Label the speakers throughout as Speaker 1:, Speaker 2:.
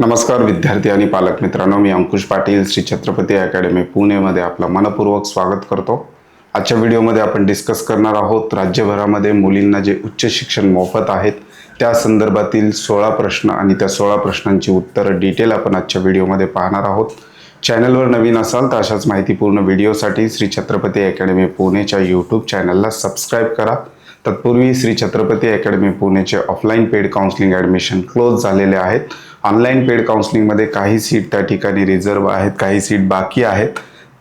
Speaker 1: नमस्कार विद्यार्थी आणि पालक मित्रांनो. मी अंकुश पाटील श्री छत्रपती अकॅडमी पुणेमध्ये आपलं मनपूर्वक स्वागत करतो. आजच्या व्हिडिओमध्ये आपण डिस्कस करणार आहोत राज्यभरामध्ये मुलींना जे उच्च शिक्षण मोफत आहेत त्या संदर्भातील सोळा प्रश्न आणि त्या सोळा प्रश्नांची उत्तरं डिटेल आपण आजच्या व्हिडिओमध्ये पाहणार आहोत. चॅनलवर नवीन असाल तर अशाच माहितीपूर्ण व्हिडिओसाठी श्री छत्रपती अकॅडमी पुणेच्या यूट्यूब चॅनलला सबस्क्राईब करा. तत्पूर्वी Shri Chhatrapati academy पुणेचे offline paid counselling admission close झालेले आहेत. ऑनलाईन पेड काउन्सिलिंगमध्ये काही सीट त्या ठिकाणी रिझर्व आहेत काही सीट बाकी आहेत.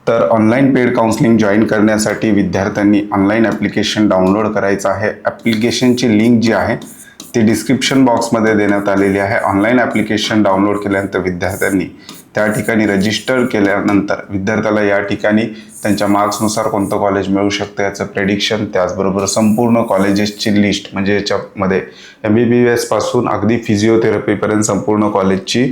Speaker 1: तर ऑनलाईन पेड काउन्सिलिंग जॉईन करण्यासाठी विद्यार्थ्यांनी ऑनलाईन ॲप्लिकेशन डाउनलोड करायचं आहे. ॲप्लिकेशनची लिंक जी आहे ती डिस्क्रिप्शन बॉक्समध्ये देण्यात आलेली आहे. ऑनलाईन ॲप्लिकेशन डाउनलोड केल्यानंतर विद्यार्थ्यांनी त्या ठिकाणी रजिस्टर केल्यानंतर विद्यार्थ्याला या ठिकाणी त्यांच्या मार्क्सनुसार कोणतं कॉलेज मिळू शकतं याचं प्रेडिक्शन त्याचबरोबर संपूर्ण कॉलेजेसची लिस्ट म्हणजे याच्यामध्ये एम बी बी एसपासून अगदी फिजिओथेरपीपर्यंत संपूर्ण कॉलेजची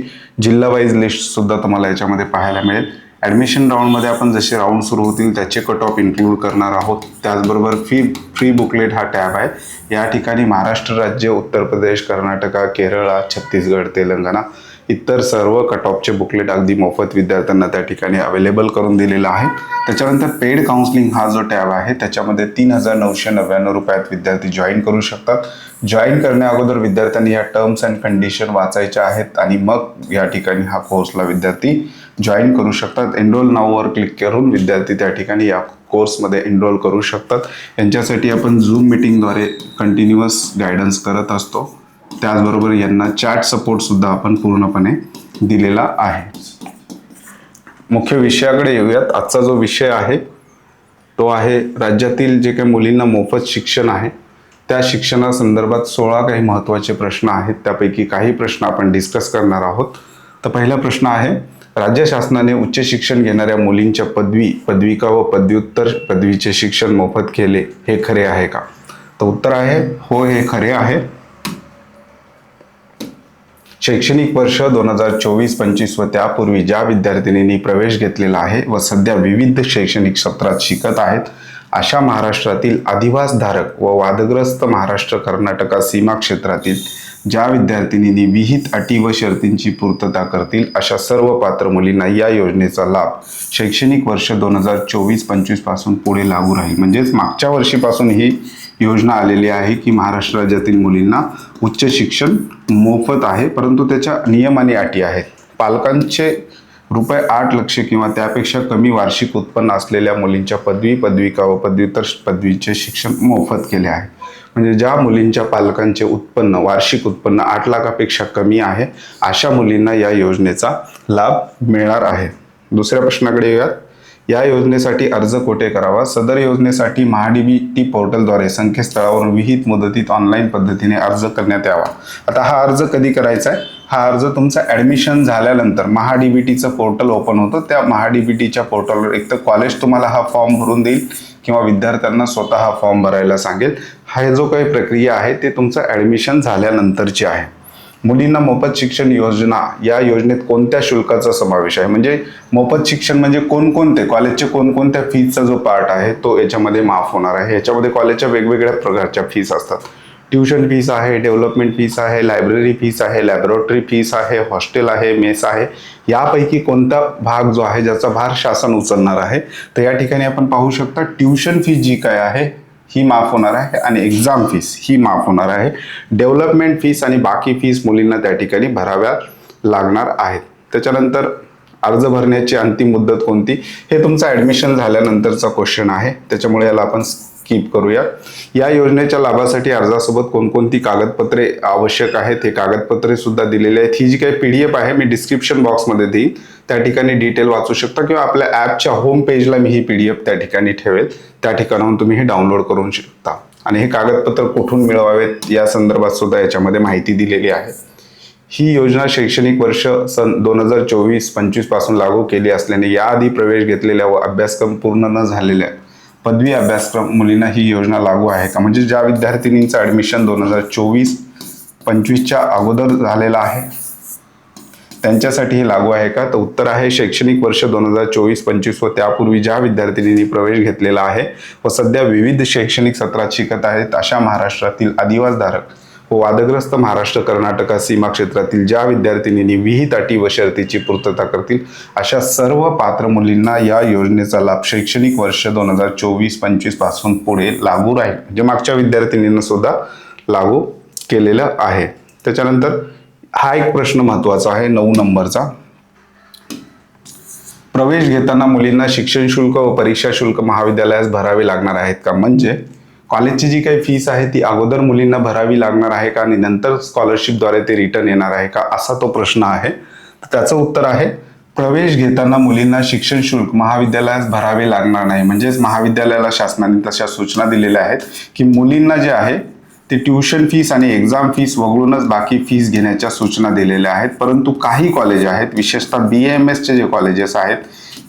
Speaker 1: जिल्हा लिस्टसुद्धा तुम्हाला याच्यामध्ये पाहायला मिळेल. ॲडमिशन राऊंडमध्ये आपण जसे राऊंड सुरू होतील त्याचे कट ऑफ इन्क्लूड करणार आहोत. त्याचबरोबर फी फ्री बुकलेट हा टॅब आहे. या ठिकाणी महाराष्ट्र राज्य उत्तर प्रदेश कर्नाटका केरळा छत्तीसगड तेलंगणा इतर सर्व कट ऑफचे बुकलेट अगदी मोफत विद्यार्थ्यांना त्या ठिकाणी अवेलेबल करून दिलेला आहे. त्याच्यानंतर पेड काउन्सिलिंग हा जो टॅब आहे त्याच्यामध्ये तीन हजार नऊशे नव्याण्णव रुपयात विद्यार्थी जॉईन करू शकतात. जॉईन करण्या अगोदर विद्यार्थ्यांनी या टर्म्स अँड कंडिशन वाचायच्या आहेत आणि मग या ठिकाणी हा कोर्सला विद्यार्थी जॉईन करू शकतात. एनरोल नाववर क्लिक करून विद्यार्थी त्या ठिकाणी या कोर्समध्ये एनरोल करू शकतात. यांच्यासाठी आपण झूम मिटिंगद्वारे कंटिन्युअस गायडन्स करत असतो. त्याचबरोबर यांना चॅट सपोर्टसुद्धा आपण पूर्णपणे दिलेला आहे. मुख्य विषयाकडे येऊयात. आजचा जो विषय आहे तो आहे राज्यातील जे काही मुलींना मोफत शिक्षण आहे त्या शिक्षणासंदर्भात सोळा काही महत्त्वाचे प्रश्न आहेत. त्यापैकी काही प्रश्न आपण डिस्कस करणार आहोत. तर पहिला प्रश्न आहे राज्य शासनाने उच्च शिक्षण घेणाऱ्या मुलींच्या पदवी पदविका व पदव्युत्तर पदवीचे शिक्षण मोफत केले हे खरे आहे का? तर उत्तर आहे हो हे खरे आहे. शैक्षणिक वर्ष दोन हजार चोवीस पंचवीस व त्यापूर्वी ज्या विद्यार्थिनींनी प्रवेश घेतलेला आहे व सध्या विविध शैक्षणिक सत्रात शिकत आहेत अशा महाराष्ट्रातील अधिवासधारक व वादग्रस्त महाराष्ट्र कर्नाटका सीमा क्षेत्रातील ज्या विद्यार्थिनींनी विहित अटी व शर्तींची पूर्तता करतील अशा सर्व पात्र मुलींना या योजनेचा लाभ शैक्षणिक वर्ष दोन हजार चोवीस पंचवीसपासून पुढे लागू राहील. म्हणजेच मागच्या वर्षीपासून ही योजना आलेली आहे की महाराष्ट्र राज्यातील मुलींना उच्च शिक्षण मोफत आहे परंतु त्याच्या नियम आणि अटी आहेत. पालकांचे रुपये आठ लक्ष किंवा त्यापेक्षा कमी वार्षिक उत्पन्न असलेल्या मुलींच्या पदवी पदविका व पदव्युत्तर पदवीचे शिक्षण मोफत केले आहे. म्हणजे ज्या मुलींच्या पालकांचे उत्पन्न वार्षिक उत्पन्न आठ लाखापेक्षा कमी आहे अशा मुलींना या योजनेचा लाभ मिळणार आहे. दुसऱ्या प्रश्नाकडे येऊयात. या योजनेसाठी अर्ज कोठे करावा? सदर योजनेसाठी महाडीबीटी पोर्टलद्वारे संकेतस्थळावरून विहित मुदतीत ऑनलाईन पद्धतीने अर्ज करण्यात यावा. आता हा अर्ज कधी करायचा आहे? हा अर्ज तुमचा ॲडमिशन झाल्यानंतर महाडीबीटीचं पोर्टल ओपन होतं. त्या महाडीबीटीच्या पोर्टलवर एक तर कॉलेज तुम्हाला हा फॉर्म भरून देईल किंवा विद्यार्थ्यांना स्वतः हा फॉर्म भरायला सांगेल. हा जो काही प्रक्रिया आहे ते तुमचं ॲडमिशन झाल्यानंतरची आहे. मुलींना मोफत शिक्षण योजना या योजनेत कोणत्या शुल्काचा समावेश आहे? म्हणजे मोफत शिक्षण म्हणजे कोणकोणते? कॉलेजचे कोणकोणत्या फीजचा जो पार्ट आहे तो याच्यामध्ये माफ होणार आहे. याच्यामध्ये कॉलेजच्या वेगवेगळ्या प्रकारच्या फीस असतात. ट्युशन फीस आहे डेव्हलपमेंट फीस आहे लायब्ररी फीस आहे लॅबोरेटरी फीस आहे हॉस्टेल आहे मेस आहे. यापैकी कोणता भाग जो आहे ज्याचा भार शासन उचलणार आहे? तर या ठिकाणी आपण पाहू शकता ट्युशन फी जी काय आहे ही माफ होणार आहे आणि एक्झाम फीस ही माफ होणार आहे. डेव्हलपमेंट फीस आणि बाकी फीस मुलींना त्या ठिकाणी भराव्या लागणार आहेत. त्याच्यानंतर अर्ज भरण्याची अंतिम मुदत कोणती? हे तुमचं ॲडमिशन झाल्यानंतरचा क्वेश्चन आहे. त्याच्यामुळे याला आपण स्किप करूया. या योजनेच्या लाभासाठी अर्जासोबत कोणकोणती कागदपत्रे आवश्यक आहेत हे कागदपत्रे सुद्धा दिलेली आहेत. ही जी काही पी डी एफ आहे मी डिस्क्रिप्शन बॉक्समध्ये देईन. त्या ठिकाणी डिटेल वाचू शकता किंवा आपल्या ॲपच्या होम पेजला मी ही पी डी एफ त्या ठिकाणी ठेवेल. त्या ठिकाणाहून तुम्ही हे डाउनलोड करू शकता. आणि हे कागदपत्र कुठून मिळवावेत या संदर्भात सुद्धा याच्यामध्ये माहिती दिलेली आहे. ही योजना शैक्षणिक वर्ष सन दोन हजार चोवीस पंचवीसपासून लागू केली असल्याने याआधी प्रवेश घेतलेल्या व अभ्यासक्रम पूर्ण न झालेल्या पदवी अभ्यासक्रम मुलींना ही योजना लागू आहे का? म्हणजे ज्या विद्यार्थिनींचं ॲडमिशन दोन हजार चोवीस पंचवीसच्या अगोदर झालेलं आहे त्यांच्यासाठी हे लागू आहे का? तर उत्तर आहे शैक्षणिक वर्ष दोन हजार चोवीस पंचवीस व त्यापूर्वी ज्या विद्यार्थिनींनी प्रवेश घेतलेला आहे व सध्या विविध शैक्षणिक सत्रात शिकत आहेत अशा महाराष्ट्रातील आदिवासधारक व वादग्रस्त महाराष्ट्र कर्नाटक सीमा क्षेत्रातील ज्या विद्यार्थिनींनी विहित अटी व शर्तीची पूर्तता करतील अशा सर्व पात्र मुलींना या योजनेचा लाभ शैक्षणिक वर्ष दोन हजार चोवीस पंचवीसपासून पुढे लागू राहील. म्हणजे मागच्या विद्यार्थिनींना सुद्धा लागू केलेलं आहे. त्याच्यानंतर हा एक प्रश्न महत्त्वाचा आहे नऊ नंबरचा. प्रवेश घेताना मुलींना शिक्षण शुल्क व परीक्षा शुल्क महाविद्यालयास भरावे लागणार आहेत का? म्हणजे कॉलेजची जी काही फीस आहे ती अगोदर मुलींना भरावी लागणार आहे का आणि नंतर स्कॉलरशिपद्वारे ते रिटर्न येणार आहे का असा तो प्रश्न आहे. तर त्याचं उत्तर आहे प्रवेश घेताना मुलींना शिक्षण शुल्क महाविद्यालयास भरावे लागणार नाही. म्हणजेच महाविद्यालयाला शासनाने तशा सूचना दिलेल्या आहेत की मुलींना जे आहे ते ट्युशन फीस आणि एक्झाम फीस वगळूनच बाकी फीस घेण्याच्या सूचना दिलेल्या आहेत. परंतु काही कॉलेज आहेत विशेषतः बी एम एसचे जे कॉलेजेस आहेत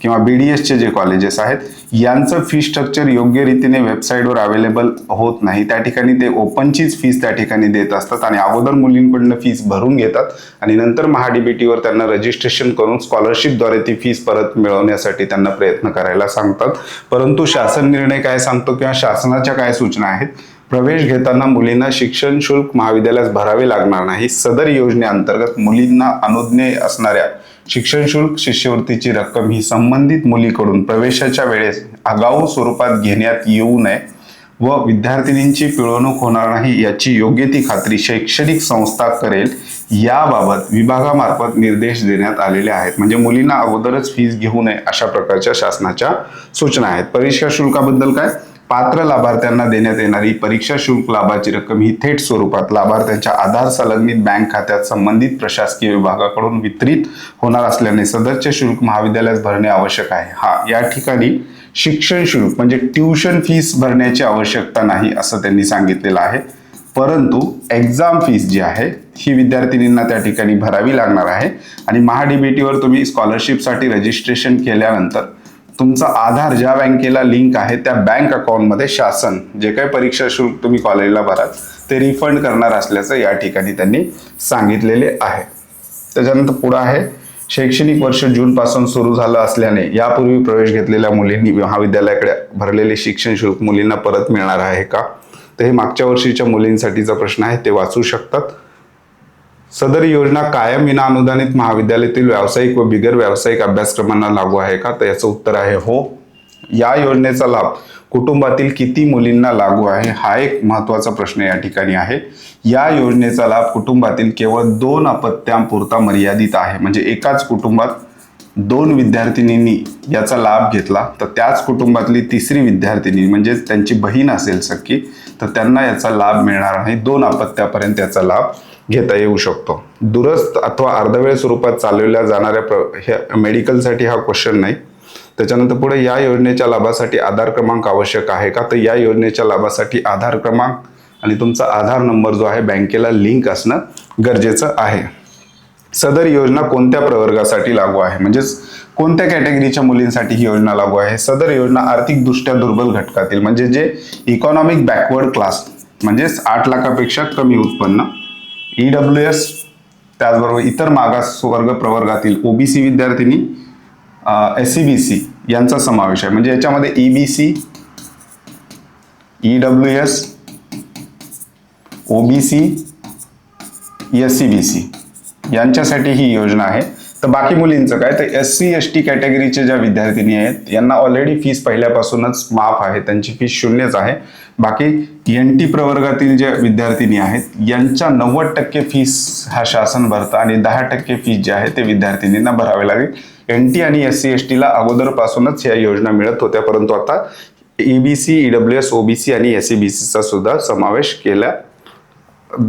Speaker 1: किंवा बी डी एसचे जे कॉलेजेस आहेत यांचं फी स्ट्रक्चर योग्य रीतीने वेबसाईटवर अवेलेबल होत नाही. त्या ठिकाणी ते ओपनचीच फीस त्या ठिकाणी देत असतात आणि अगोदर मुलींकडनं फीस भरून घेतात आणि नंतर महाडीबीटीवर त्यांना रजिस्ट्रेशन करून स्कॉलरशिपद्वारे ती फीस परत मिळवण्यासाठी त्यांना प्रयत्न करायला सांगतात. परंतु शासन निर्णय काय सांगतो किंवा शासनाच्या काय सूचना आहेत? प्रवेश घेताना मुलींना शिक्षण शुल्क महाविद्यालयास भरावे लागणार नाही. सदर योजनेअंतर्गत मुलींना अनुज्ञेय असणाऱ्या शिक्षण शुल्क शिष्यवृत्तीची रक्कम ही संबंधित मुलीकडून प्रवेशाच्या वेळेस आगाऊ स्वरूपात घेण्यात येऊ नये व विद्यार्थिनींची पिळवणूक होणार नाही याची योग्य ती खात्री शैक्षणिक संस्था करेल याबाबत विभागामार्फत निर्देश देण्यात आलेले आहेत. म्हणजे मुलींना अगोदरच फीज घेऊ नये अशा प्रकारच्या शासनाच्या सूचना आहेत. परीक्षा शुल्काबद्दल काय? पात्र लाभार्थ्यांना देण्यात येणारी परीक्षा शुल्क लाभाची रक्कम ही थेट स्वरूपात लाभार्थ्यांच्या आधार संलग्नित बँक खात्यात संबंधित प्रशासकीय विभागाकडून वितरित होणार असल्याने सदरचे शुल्क महाविद्यालयात भरणे आवश्यक आहे. हा या ठिकाणी शिक्षण शुल्क म्हणजे ट्युशन फीस भरण्याची आवश्यकता नाही असं त्यांनी सांगितलेलं आहे. परंतु एक्झाम फीस जी आहे ही विद्यार्थिनींना त्या ठिकाणी भरावी लागणार आहे. आणि महाडीबीटीवर तुम्ही स्कॉलरशिपसाठी रजिस्ट्रेशन केल्यानंतर तुमचा आधार ज्या बँकेला लिंक आहे त्या बँक अकाउंटमध्ये शासन जे काही परीक्षा शुल्क तुम्ही कॉलेजला भराल ते रिफंड करणार असल्याचं या ठिकाणी त्यांनी सांगितलेले आहे. त्याच्यानंतर पुढं आहे शैक्षणिक वर्ष जूनपासून सुरू झालं असल्याने यापूर्वी प्रवेश घेतलेल्या मुलींनी महाविद्यालयाकडे भरलेले शिक्षण शुल्क मुलींना परत मिळणार आहे का? तर हे मागच्या वर्षीच्या मुलींसाठीचा प्रश्न आहे ते वाचू शकतात. सदर योजना कायम विना अनुदानित महाविद्यालयातील व्यावसायिक व बिगर व्यावसायिक अभ्यासक्रमांना लागू आहे का? तर याचं उत्तर आहे हो. या योजनेचा लाभ कुटुंबातील किती मुलींना लागू आहे हा एक महत्त्वाचा प्रश्न या ठिकाणी आहे. या योजनेचा लाभ कुटुंबातील केवळ दोन अपत्यांपुरता मर्यादित आहे. म्हणजे एकाच कुटुंबात दोन विद्यार्थिनींनी याचा लाभ घेतला तर त्याच कुटुंबातली तिसरी विद्यार्थिनी म्हणजे त्यांची बहीण असेल सख्खी तर त्यांना याचा लाभ मिळणार नाही दोन अपत्यापर्यंत याचा लाभ. घेता येऊ शकतो. दुरस्त अथवा अर्धवेळ स्वरूपात चालवल्या जाणाऱ्या प्र हे मेडिकलसाठी हा क्वेश्चन नाही. त्याच्यानंतर पुढे या योजनेच्या लाभासाठी आधार क्रमांक आवश्यक आहे का? तर या योजनेच्या लाभासाठी आधार क्रमांक आणि तुमचा आधार नंबर जो आहे बँकेला लिंक असणं गरजेचं आहे. सदर योजना कोणत्या प्रवर्गासाठी लागू आहे? म्हणजेच कोणत्या कॅटेगरीच्या मुलींसाठी ही योजना लागू आहे? सदर योजना आर्थिकदृष्ट्या दुर्बल घटकातील म्हणजे जे इकॉनॉमिक बॅकवर्ड क्लास म्हणजेच आठ लाखापेक्षा कमी उत्पन्न ई डब्ल्यू एस त्याचबरोबर इतर मागास वर्ग प्रवर्गातील ओबीसी विद्यार्थिनी एस सी बी सी यांचा समावेश आहे. म्हणजे याच्यामध्ये E B C E W S OBC S C B C यांच्यासाठी ही योजना आहे. तर बाकी मुलींचं काय? तर एस सी एस टी कॅटेगरीचे ज्या विद्यार्थिनी आहेत यांना ऑलरेडी फीस पहिल्यापासूनच माफ आहे. त्यांची फीस शून्यच आहे. बाकी एन टी प्रवर्गातील ज्या विद्यार्थिनी आहेत यांच्या नव्वद टक्के फीस हा शासन भरतं आणि दहा टक्के फीस जे आहे ते विद्यार्थिनींना भरावे लागेल. एन टी आणि एस सी एस टीला अगोदरपासूनच या योजना मिळत होत्या परंतु आता ईबीसी ईडब्ल्यू एस ओबीसी आणि एस सी बी सीचा सुद्धा समावेश केला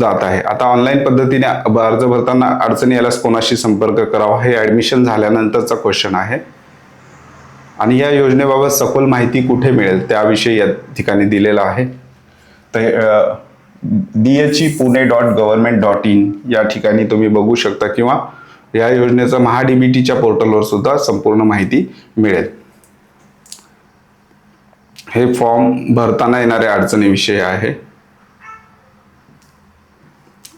Speaker 1: जात आहे. आता ऑनलाईन पद्धतीने अर्ज भरताना अडचणी आल्यास कोणाशी संपर्क करावा? हे ऍडमिशन झाल्यानंतरचा क्वेश्चन आहे. आणि या योजनेबाबत सखोल माहिती कुठे मिळेल? त्याविषयी या ठिकाणी दिलेलं आहे. तर D H E Pune dot government dot in या ठिकाणी तुम्ही बघू शकता किंवा या योजनेचं महाडीबीटीच्या पोर्टलवर सुद्धा संपूर्ण माहिती मिळेल. हे फॉर्म भरताना येणाऱ्या अडचणीविषयी आहे.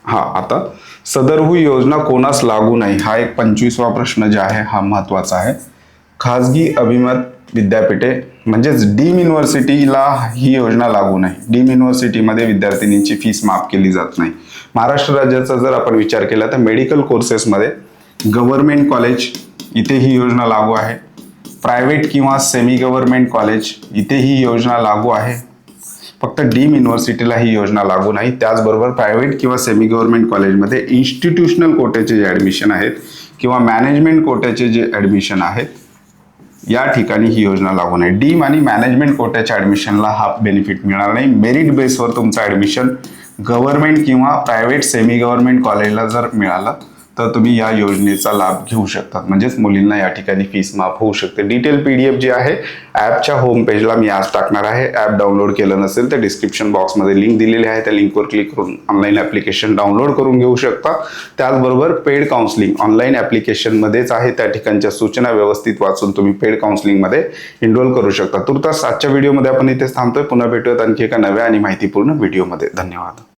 Speaker 1: हा आता सदरहू योजना कोणास लागू नाही हा एक पंचवीसवा प्रश्न जे आहे हा महत्त्वाचा आहे. खाजगी अभिमत विद्यापीठे म्हणजेच डीम युनिव्हर्सिटीला ही योजना लागू नाही. डीम युनिव्हर्सिटीमध्ये विद्यार्थिनींची फीस माफ केली जात नाही. महाराष्ट्र राज्याचा जर आपण विचार केला तर मेडिकल कोर्सेसमध्ये गव्हर्नमेंट कॉलेज इथे ही योजना लागू आहे. प्रायव्हेट किंवा सेमी गव्हर्नमेंट कॉलेज इथे ही योजना लागू आहे. फक्त डीम युनिव्हर्सिटीला ही योजना लागू नाही त्याचबरोबर प्रायव्हेट किंवा सेमी गव्हर्नमेंट कॉलेजमध्ये इन्स्टिट्यूशनल कोट्याचे जे ॲडमिशन आहेत किंवा मॅनेजमेंट कोट्याचे जे ॲडमिशन आहेत या ठिकाणी ही योजना लागू नाही. डीम आणि मॅनेजमेंट कोट्याच्या ॲडमिशनला हा बेनिफिट मिळणार नाही. मेरिट बेसवर तुमचं ॲडमिशन गव्हर्नमेंट किंवा प्रायव्हेट सेमी गव्हर्नमेंट कॉलेजला जर मिळालं तर तुम्ही या योजनेचा लाभ घेऊ शकतात म्हणजेच मुलींना या ठिकाणी फीस माफ होऊ शकते. डिटेल पी डी एफ जी आहे ॲपच्या होम पेजला मी आज टाकणार आहे. ॲप डाउनलोड केलं नसेल तर डिस्क्रिप्शन बॉक्समध्ये लिंक दिलेली आहे. त्या लिंकवर क्लिक करून ऑनलाईन ॲप्लिकेशन डाउनलोड करून घेऊ शकता. त्याचबरोबर पेड काउन्सिलिंग ऑनलाईन ॲप्लिकेशनमध्येच आहे. त्या ठिकाणच्या सूचना व्यवस्थित वाचून तुम्ही पेड काउन्सिलिंगमध्ये इनरोल करू शकता. तुर्तास आजच्या व्हिडिओमध्ये आपण इथेच थांबतोय. पुन्हा भेटूयात आणखी एका नव्या आणि माहितीपूर्ण व्हिडिओमध्ये धन्यवाद.